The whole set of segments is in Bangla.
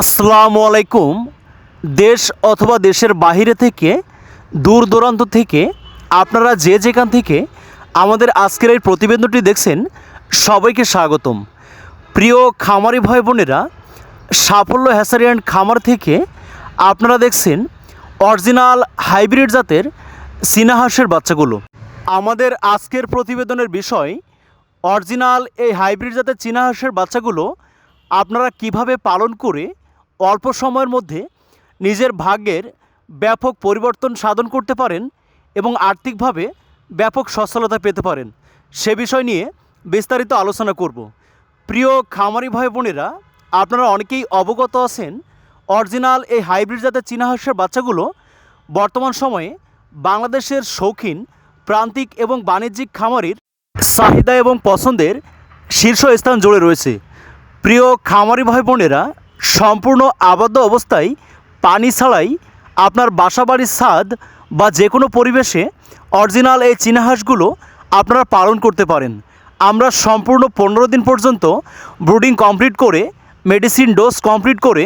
আসসালামু আলাইকুম। দেশ অথবা দেশের বাইরে থেকে, দূর দূরান্ত থেকে, আপনারা যে যেখান থেকে আমাদের আজকের এই প্রতিবেদনটি দেখছেন, সবাইকে স্বাগতম। প্রিয় খামারি ভাই বোনেরা, সাফল্য হ্যাসারি অ্যান্ড খামার থেকে আপনারা দেখছেন অরিজিনাল হাইব্রিড জাতের সিনাহাসের বাচ্চাগুলো। আমাদের আজকের প্রতিবেদনের বিষয়, অরিজিনাল এই হাইব্রিড জাতের চীনা হাঁসের বাচ্চাগুলো আপনারা কীভাবে পালন করে অল্প সময়ের মধ্যে নিজের ভাগ্যের ব্যাপক পরিবর্তন সাধন করতে পারেন এবং আর্থিকভাবে ব্যাপক সচ্ছলতা পেতে পারেন। সে বিষয় নিয়ে বিস্তারিত আলোচনা করব। প্রিয় খামারি ভাই বোনেরা, আপনারা অনেকেই অবগত আছেন, অরিজিনাল এই হাইব্রিড জাতের চীনা হাঁসের বাচ্চাগুলো বর্তমান সময়ে বাংলাদেশের শৌখিন, প্রান্তিক এবং বাণিজ্যিক খামারির চাহিদা এবং পছন্দের শীর্ষস্থান জুড়ে রয়েছে। প্রিয় খামারি ভাই বোনেরা সম্পূর্ণ আবদ্ধ অবস্থায় পানি ছাড়াই আপনার বাসাবাড়ির স্বাদ বা যে কোনো পরিবেশে অরিজিনাল এই চীনা হাঁসগুলো আপনারা পালন করতে পারেন। আমরা সম্পূর্ণ পনেরো দিন পর্যন্ত ব্রুডিং কমপ্লিট করে, মেডিসিন ডোজ কমপ্লিট করে,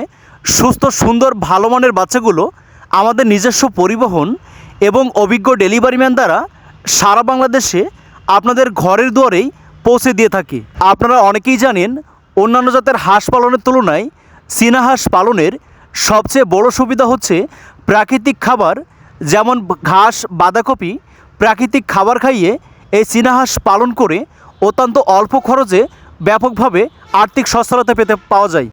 সুস্থ, সুন্দর, ভালো মানের বাচ্চাগুলো আমাদের নিজস্ব পরিবহন এবং অভিজ্ঞ ডেলিভারি ম্যান দ্বারা সারা বাংলাদেশে আপনাদের ঘরের দুয়ারেই পৌঁছে দিয়ে থাকি। আপনারা অনেকেই জানেন, অন্যান্য জাতের হাঁস পালনের তুলনায় চীনা হাঁস পালনের সবচেয়ে বড় সুবিধা হচ্ছে প্রাকৃতিক খাবার, যেমন ঘাস, বাঁধাকপি, প্রাকৃতিক খাবার খাইয়ে এই চীনাহাঁস পালন করে অত্যন্ত অল্প খরচে ব্যাপকভাবে আর্থিক সচ্ছলতা পেতে পাওয়া যায়।